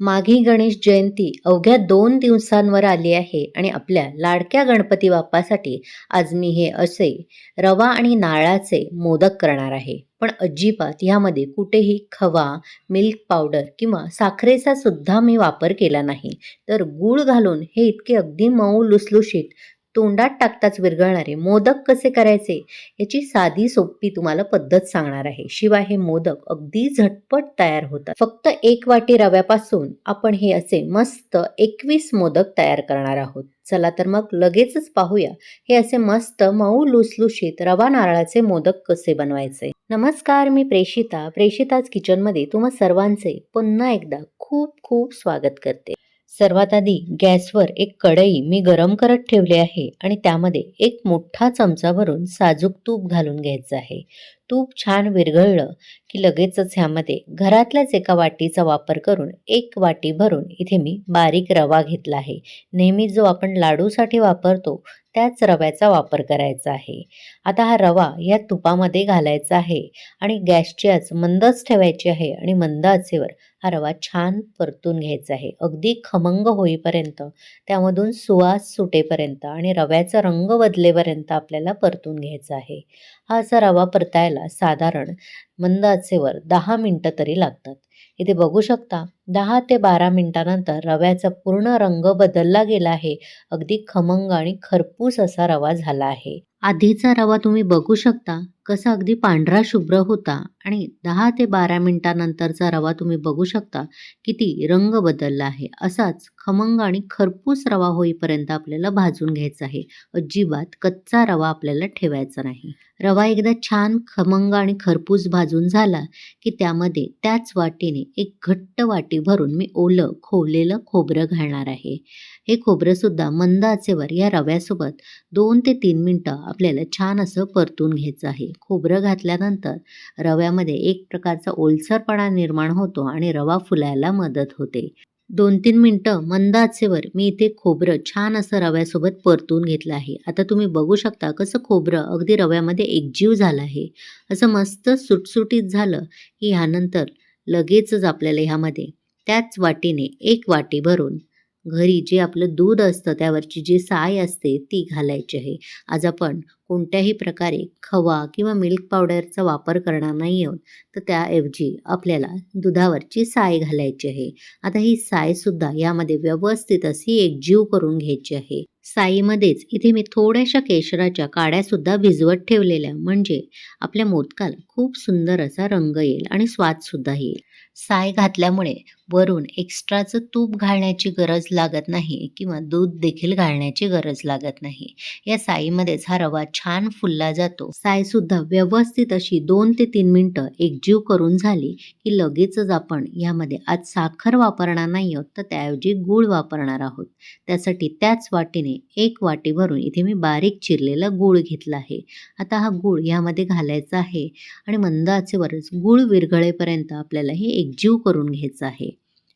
माघी गणेश जयंती अवघ्या दोन दिवसांवर आली आहे आणि आपल्या लाडक्या गणपती बाप्पासाठी आज मी हे असे रवा आणि नारळाचे मोदक करणार आहे. पण अजिबात ह्यामध्ये कुठेही खवा मिल्क पावडर किंवा साखरेचा सुद्धा मी वापर केला नाही. तर गूळ घालून हे इतके अगदी मऊ लुसलुशीत तोंडात टाकताच विरघळणारे. मोदक कसे करायचे? याची साधी सोपी तुम्हाला पद्धत सांगणार आहे. शिवाय हे मोदक अगदी झटपट तयार होतात. फक्त एक वाटी रव्यापासून आपण हे असे मस्त एकवीस मोदक तयार करणार आहोत. चला तर मग लगेचच पाहूया. हे असे मस्त मऊ लुसलुशीत रवा नारळाचे मोदक कसे बनवायचे? नमस्कार मी प्रेषिता. प्रेषिताज किचनमध्ये तुम्हा सर्वांचे पुन्हा एकदा खूप खूप स्वागत करते. सर्वात आधी गॅसवर एक कढई मी गरम करत ठेवली आहे आणि त्यामध्ये एक मोठा चमचा भरून साजूक तूप घालून घ्यायचं आहे. तूप छान विरघळलं की लगेचच ह्यामध्ये घरातल्याच एका वाटीचा वापर करून एक वाटी भरून इथे मी बारीक रवा घेतला आहे. नेहमी जो आपण लाडूसाठी वापरतो त्याच रव्याचा वापर करायचा आहे. आता हा रवा या तुपामध्ये घालायचा आहे आणि गॅसची आच मंदच ठेवायची आहे आणि मंद आचेवर हा रवा छान परतून घ्यायचा आहे. अगदी खमंग होईपर्यंत त्यामधून सुवास सुटेपर्यंत आणि रव्याचा रंग बदलेपर्यंत आपल्याला परतून घ्यायचा आहे. हा असा रवा परतायला साधारण मंद आचेवर दहा मिनटं तरी लागतात. इथे बघू शकता दहा ते बारा मिनटानंतर रव्याचा पूर्ण रंग बदलला गेला आहे. अगदी खमंग आणि खरपूस असा रवा झाला आहे. आधीचा रवा तुम्ही बघू शकता कसा अगदी पांढरा शुभ्र होता आणि दहा ते बारा मिनटानंतरचा रवा तुम्ही बघू शकता किती रंग बदलला आहे. असाच खमंग आणि खरपूस रवा होईपर्यंत आपल्याला भाजून घ्यायचा आहे. अजिबात कच्चा रवा आपल्याला ठेवायचा नाही. रवा एकदा छान खमंग आणि खरपूस भाजून झाला की त्यामध्ये त्याच वाटीने एक घट्ट वाटी भरून मी ओलं खोवलेलं खोबरं घालणार आहे. हे खोबरंसुद्धा मंद आचेवर या रव्यासोबत दोन ते तीन मिनटं आपल्याला छान असं परतून घ्यायचं आहे. खोबरं घातल्यानंतर रव्यामध्ये एक प्रकारचा ओलसरपणा निर्माण होतो आणि रवा फुलायला मदत होते. दोन तीन मिनटं मंद आचेवर मी इथे खोबरं छान असं रव्यासोबत परतून घेतलं आहे. आता तुम्ही बघू शकता कसं खोबरं अगदी रव्यामध्ये एकजीव झालं आहे. असं मस्त सुटसुटीत झालं की ह्यानंतर लगेचच आपल्याला ह्यामध्ये त्याच वाटीने एक वाटी भरून घरी जे आपलं दूध असतं त्यावरची जी साय असते ती घालायची आहे. आज आपण कोणत्याही प्रकारे खवा किंवा मिल्क पावडरचा वापर करणार नाही आहोत तर त्याऐवजी आपल्याला दुधावरची साय घालायची आहे. आता ही सायसुद्धा यामध्ये व्यवस्थित अशी एकजीव करून घ्यायची आहे. साईमध्येच इथे मी थोड्याशा केशराच्या काड्यासुद्धा भिजवत ठेवलेल्या म्हणजे आपल्या मोदकाला खूप सुंदर असा रंग येईल आणि स्वादसुद्धा येईल. साय घातल्यामुळे वरून एक्स्ट्राचं तूप घालण्याची गरज लागत नाही किंवा दूध देखील घालण्याची गरज लागत नाही. या साईमध्येच हा रवा छान फुलला जातो. सायसुद्धा व्यवस्थित अशी दोन ते तीन मिनटं एकजीव करून झाली की लगेचच आपण यामध्ये आज साखर वापरणार नाही आहोत तर त्याऐवजी गूळ वापरणार आहोत. त्यासाठी त्याच वाटीने एक वाटी भरून इथे मी बारीक चिरलेला गूळ घेतला आहे. आता हा गूळ यामध्ये घालायचा आहे आणि मंद आचेवरच गूळ विरघळेपर्यंत आपल्याला हे एकजीव करून घ्यायचं आहे.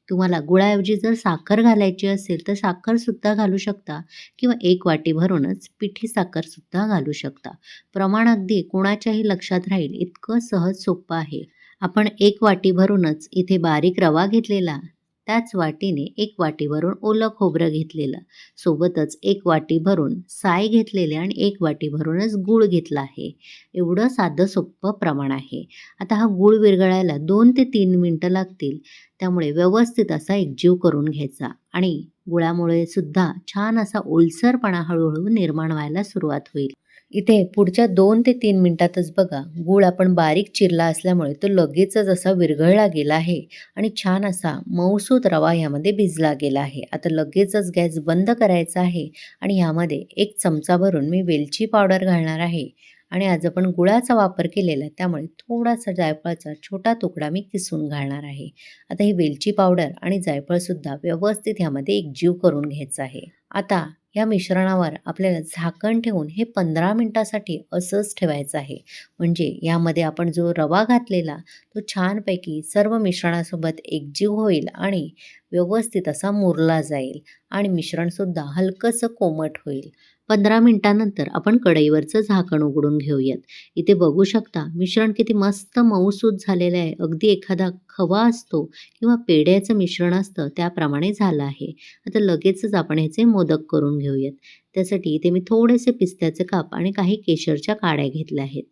तुम्हाला गुळाऐवजी जर साखर घालायची असेल तर साखरसुद्धा घालू शकता किंवा एक वाटी भरूनच पिठी साखरसुद्धा घालू शकता. प्रमाण अगदी कोणाच्याही लक्षात राहील इतकं सहज सोपं आहे. आपण एक वाटी भरूनच इथे बारीक रवा घेतलेला त्याच वाटीने एक वाटी भरून ओलं खोबरं घेतलेलं. सोबतच एक वाटी भरून साय घेतलेले आणि एक वाटी भरूनच गूळ घेतला आहे. एवढं साधं सोपं प्रमाण आहे. आता हा गूळ विरघळायला दोन ते तीन मिनटं लागतील. त्यामुळे व्यवस्थित असा एकजीव करून घ्यायचा आणि गुळामुळे सुद्धा छान असा ओलसरपणा हळूहळू निर्माण व्हायला सुरुवात होईल. इथे पुढच्या दोन ते तीन मिनिटातच बघा गूळ आपण बारीक चिरला असल्यामुळे तो लगेचच असा विरघळला गेला आहे आणि छान असा मऊसूत रवा ह्यामध्ये भिजला गेला आहे. आता लगेचच गॅस बंद करायचा आहे आणि ह्यामध्ये एक चमचा भरून मी वेलची पावडर घालणार आहे. आणि आज आपण गुळाचा वापर केलेला आहे त्यामुळे थोडासा जायफळाचा छोटा तुकडा मी किसून घालणार आहे. आता ही वेलची पावडर आणि जायफळसुद्धा व्यवस्थित ह्यामध्ये एकजीव करून घ्यायचं आहे. आता या मिश्रणावर आपल्याला झाकण ठेवून हे पंधरा मिनटासाठी असंच ठेवायचं आहे. म्हणजे यामध्ये आपण जो रवा घातलेला तो छानपैकी सर्व मिश्रणासोबत एकजीव होईल आणि व्यवस्थित असा मुरला जाईल आणि मिश्रणसुद्धा हलकंसं कोमट होईल. पंधरा मिनटानंतर आपण कढईवरचं झाकण उघडून घेऊयात. इथे बघू शकता मिश्रण किती मस्त मऊसूत झालेलं आहे. अगदी एखादा खवा असतो किंवा पेढ्याचं मिश्रण असतं त्याप्रमाणे झालं आहे. आता लगेचच आपण ह्याचे मोदक करून घेऊ घेऊयात. त्यासाठी इथे मी थोडेसे पिस्त्याचे काप आणि काही केशरच्या काड्या घेतल्या आहेत.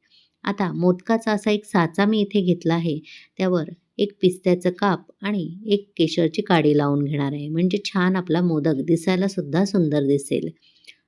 आता मोदकाचा असा एक साचा मी इथे घेतला आहे. त्यावर एक पिस्त्याचं काप आणि एक केशरची काडी लावून घेणार आहे. म्हणजे छान आपला मोदक दिसायला सुद्धा सुंदर दिसेल.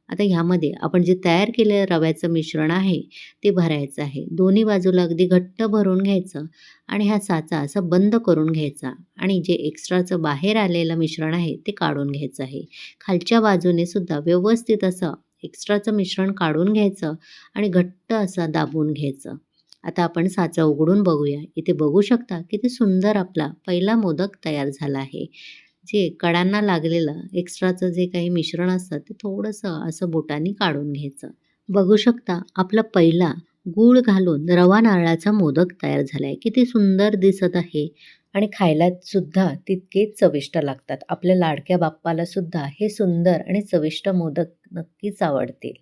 आता ह्यामध्ये आपण जे तयार केलेलं रव्याचं मिश्रण आहे ते भरायचं आहे. दोन्ही बाजूला अगदी घट्ट भरून घ्यायचं आणि हा साचा असा बंद करून घ्यायचा आणि जे एक्स्ट्राचं बाहेर आलेलं मिश्रण आहे ते काढून घ्यायचं आहे. खालच्या बाजूने सुद्धा व्यवस्थित असं एक्स्ट्राचं मिश्रण काढून घ्यायचं आणि घट्ट असं दाबून घ्यायचं. आता आपण साचा उघडून बघूया. इथे बघू शकता किती सुंदर आपला पहिला मोदक तयार झाला आहे. जे कडांना लागलेलं एक्स्ट्राचं जे काही मिश्रण असतं ते थोडंसं असं बोटाने काढून घ्यायचं. बघू शकता आपला पहिला गूळ घालून रवा नारळाचा मोदक तयार झाला आहे किती सुंदर दिसत आहे. आणि खायला सुद्धा तितकेच चविष्ट लागतात. आपल्या लाडक्या बाप्पाला सुद्धा हे सुंदर आणि चविष्ट मोदक नक्कीच आवडतील.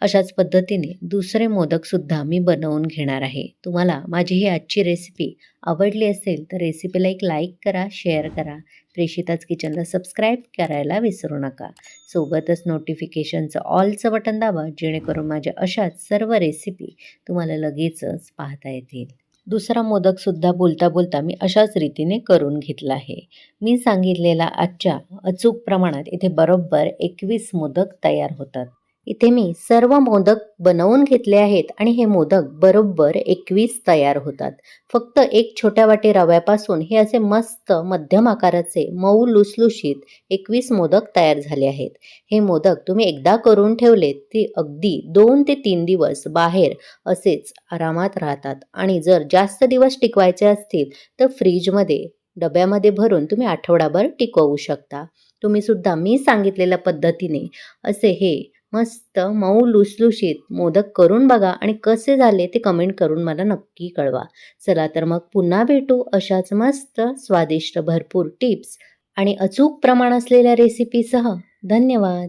अशाच पद्धतीने दुसरे मोदकसुद्धा मी बनवून घेणार आहे. तुम्हाला माझी ही आजची रेसिपी आवडली असेल तर रेसिपीला एक लाईक करा शेअर करा. प्रेषिताच किचनला सबस्क्राईब करायला विसरू नका. सोबतच नोटिफिकेशनचं ऑलचं बटन दाबा जेणेकरून माझ्या अशाच सर्व रेसिपी तुम्हाला लगेचच पाहता येतील. दुसरा मोदकसुद्धा बोलता बोलता मी अशाच रीतीने करून घेतला आहे. मी सांगितलेला आजच्या अचूक प्रमाणात इथे बरोबर एकवीस मोदक तयार होतात. इथे मी सर्व मोदक बनवून घेतले आहेत आणि हे मोदक बरोबर एकवीस तयार होतात. फक्त एक छोट्या वाटी रव्यापासून हे असे मस्त मध्यम आकाराचे मऊ लुसलुशीत एकवीस मोदक तयार झाले आहेत. हे मोदक तुम्ही एकदा करून ठेवले ती अगदी दोन ते तीन दिवस बाहेर असेच आरामात राहतात. आणि जर जास्त दिवस टिकवायचे असतील तर फ्रीजमध्ये डब्यामध्ये भरून तुम्ही आठवडाभर टिकवू शकता. तुम्ही सुद्धा मी सांगितलेल्या पद्धतीने असे हे मस्त मऊ लुसलुशीत मोदक करून बघा आणि कसे झाले ते कमेंट करून मला नक्की कळवा. चला तर मग पुन्हा भेटू अशाच मस्त स्वादिष्ट भरपूर टिप्स आणि अचूक प्रमाण असलेल्या रेसिपीसह धन्यवाद.